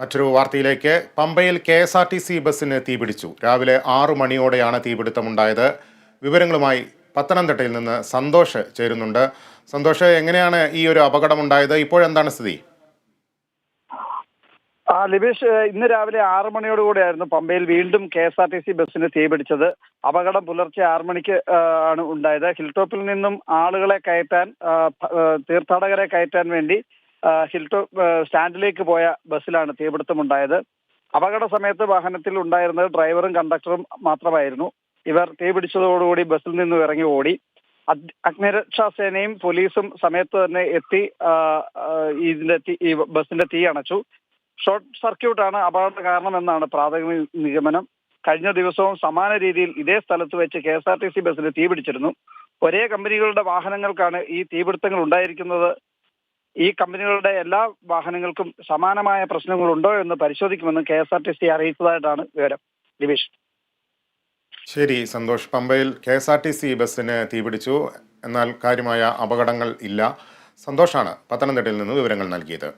മറ്റൊരു വാർത്തയിലേക്ക്. പമ്പയിൽ K S R T C ബസ്സിന് തീപിടിച്ചു രാവിലെ ആറു മണിയോടെയാണ് തീപിടുത്തമുണ്ടായത് വിവരങ്ങളുമായി പത്തനംതിട്ടയിൽ നിന്ന് സന്തോഷ് ചേരുന്നുണ്ട്. സന്തോഷ് എങ്ങനെയാണ് ഈ ഒരു അപകടം അപകടമുണ്ടായത്? ഇപ്പോഴെന്താണ് സ്ഥിതി? ആ ലിബേഷ് ഇന്ന് രാവിലെ ആറ് മണിയോടുകൂടിയായിരുന്നു പമ്പയിൽ വീണ്ടും K S R T C ബസ്സിന് തീപിടിച്ചത് അപകടം പുലർച്ചെ ആറ് മണിക്ക് ആണ് ഉണ്ടായത്. ഹിൽടോപ്പിൽ നിന്നും ആളുകളെ കയറ്റാൻ തീർത്ഥാടകരെ കയറ്റാൻ വേണ്ടി ഹിൽ സ്റ്റാൻഡിലേക്ക് പോയ ബസ്സിലാണ് തീപിടുത്തമുണ്ടായത്. അപകട സമയത്ത് വാഹനത്തിൽ ഉണ്ടായിരുന്നത് ഡ്രൈവറും കണ്ടക്ടറും മാത്രമായിരുന്നു. ഇവർ തീപിടിച്ചതോടുകൂടി ബസ്സിൽ നിന്ന് ഇറങ്ങി ഓടി. അഗ്നിരക്ഷാ സേനയും പോലീസും സമയത്ത് തന്നെ എത്തി ഇതിന്റെ ഈ ബസ്സിന്റെ തീ അണച്ചു. ഷോർട്ട് സർക്യൂട്ടാണ് അപകട കാരണമെന്നാണ് പ്രാഥമിക നിഗമനം. കഴിഞ്ഞ ദിവസവും സമാന രീതിയിൽ ഇതേ സ്ഥലത്ത് വെച്ച് K S R T C ബസ്സിന് തീപിടിച്ചിരുന്നു. ഒരേ കമ്പനികളുടെ വാഹനങ്ങൾക്കാണ് ഈ തീപിടുത്തങ്ങൾ ഉണ്ടായിരിക്കുന്നത്. ഈ കമ്പനികളുടെ എല്ലാ വാഹനങ്ങൾക്കും സമാനമായ പ്രശ്നങ്ങളുണ്ടോ എന്ന് പരിശോധിക്കുമെന്ന് K S R T C അറിയിച്ചതായിട്ടാണ് വിവരം. ദിവേഷ് ശരി സന്തോഷ്. പമ്പയിൽ K S R T C ബസ്സിന് തീപിടിച്ചു എന്നാൽ കാര്യമായ അപകടങ്ങൾ ഇല്ല. സന്തോഷാണ് പത്തനംതിട്ടയിൽ നിന്ന് വിവരങ്ങൾ നൽകിയത്.